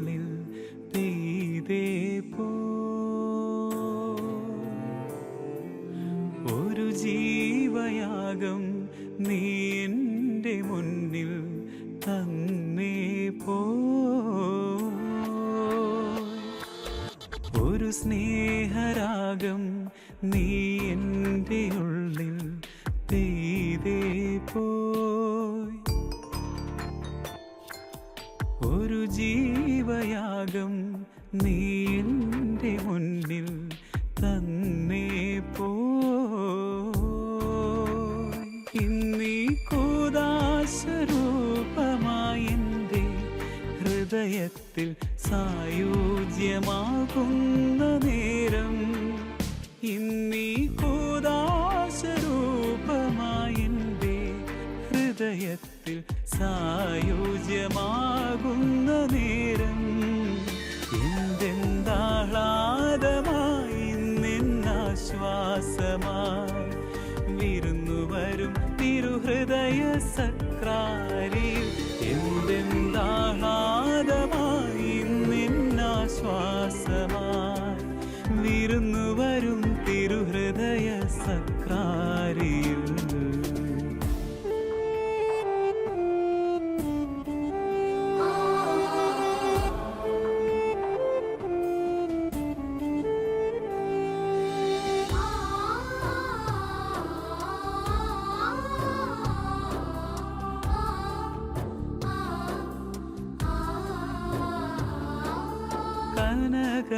ഉള്ളിൽ പെയ്തേ പോ. ഒരു ജീവയാകം നീ എന്റെ മുന്നിൽ തന്നേ പോ. ഒരു സ്നേഹരാഗം നീ എന്റെ ഉള്ളിൽ പെയ്തേ പോയി. ഒരു ജീവയാഗം നീ എന്റെ മുന്നിൽ തന്നേ പോയി. ഇന്നീ കൂതാശരൂപമായി എന്റെ ഹൃദയത്തിൽ സായോജ്യമാകുന്ന നേരം. ഇന്നീ ഹൃദയത്തിൽ സായുജ്യമാകുന്ന നേരം എന്തെന്താഹ്ലാദമായി നിന്നാശ്വാസമായി വിരുന്നു വരും തിരുഹൃദയ സക്രാരിൽ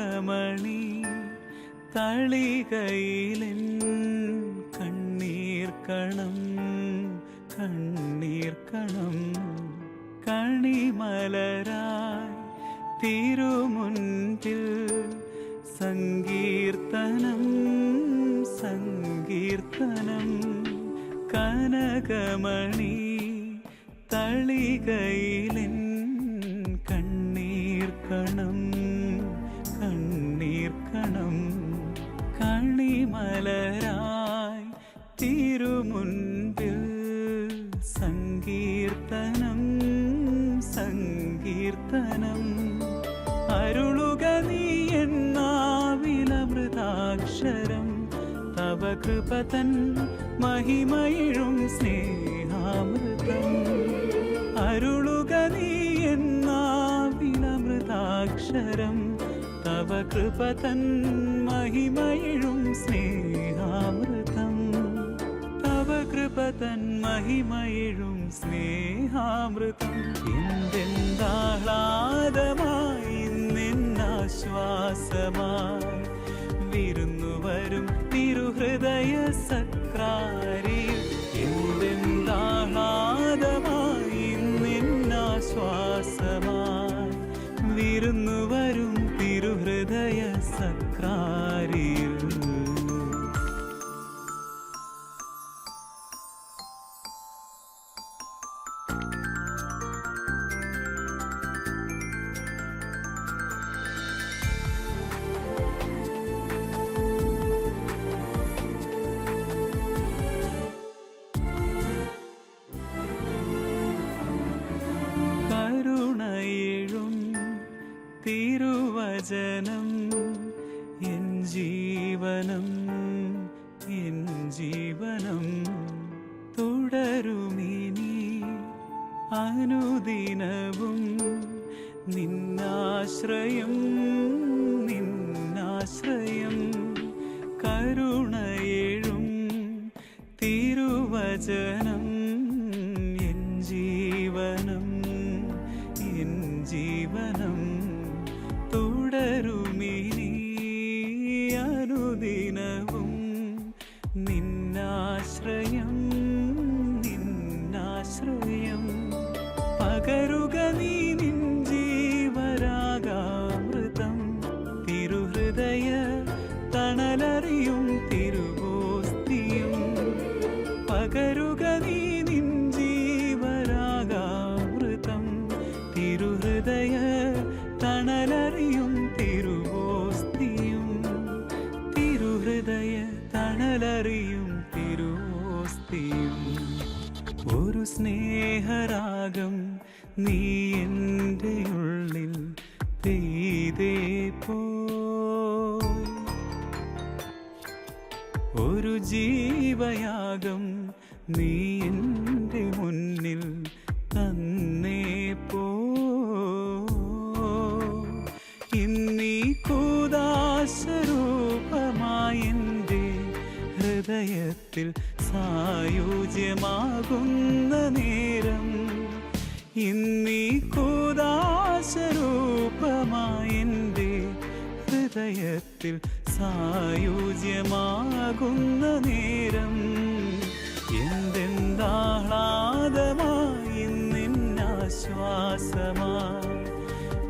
കനകമണി തളികയിലൻ കണ്ണീർക്കണം കണ്ണീർക്കണം കണ്ണീർ കണം. കണിമലരായി തിരുമുൻപിൽ സങ്കീർത്തനം സങ്കീർത്തനം. കനകമണി തളികയിലൻ കണ്ണീർ കണം കണിമലരായി തിരുമുൻപിൽ സങ്കീർത്തനം സങ്കീർത്തനം. അരുളുക നീ എന്നാവിലമൃതാക്ഷരം തവ കൃപതൻ മഹിമയിഴും സ്നേഹാമൃതം. അരുളുക നീ എന്നാവിലമൃതാക്ഷരം തവ കൃപതൻ മഹിമയിഴും സ്നേഹാമൃതം. തവ കൃപതൻ മഹിമയിഴും സ്നേഹാമൃതം. എന്തെന്താഹ്ലാദമായി നിന്നാശ്വാസമായി വിരുന്നു വരും തിരുഹൃദയ സക്രാരിൽ തിരുവചനം എൻ ജീവനം എൻ ജീവനം തുടരുമിനി. അനുദിനവും നിന്നാശ്രയം നിന്നാശ്രയം കരുണയേഴും തിരുവചനം. അനുദിനവും നിന്നാശ്രയം നിന്നാശ്രയം. പകരുക നീ നിൻ ജീവരാഗാമൃതം. തിരുഹൃദയ തണലറിയും തിരുവോസ്തിയും പകരുക നീ നിൻ ജീവരാഗാമൃതം. തിരുഹൃദയ തണലറിയും നീ എന്റെ ഉള്ളിൽ പെയ്തേ പോയി. ഒരു ജീവയാഗം നീ എന്റെ മുന്നിൽ തന്നേ പോ ഇന്നീ കൂദാശരൂപമായി എന്റെ ഹൃദയത്തിൽ ഹൃദയത്തിൽ സായുജ്യമാകുന്ന നേരം എന്തെന്താഹ്ലാദമായി നിന്നാശ്വാസമാ?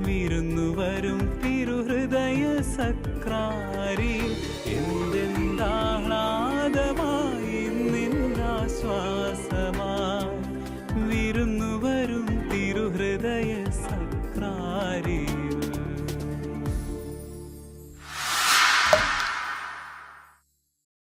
വിരുന്നു വരും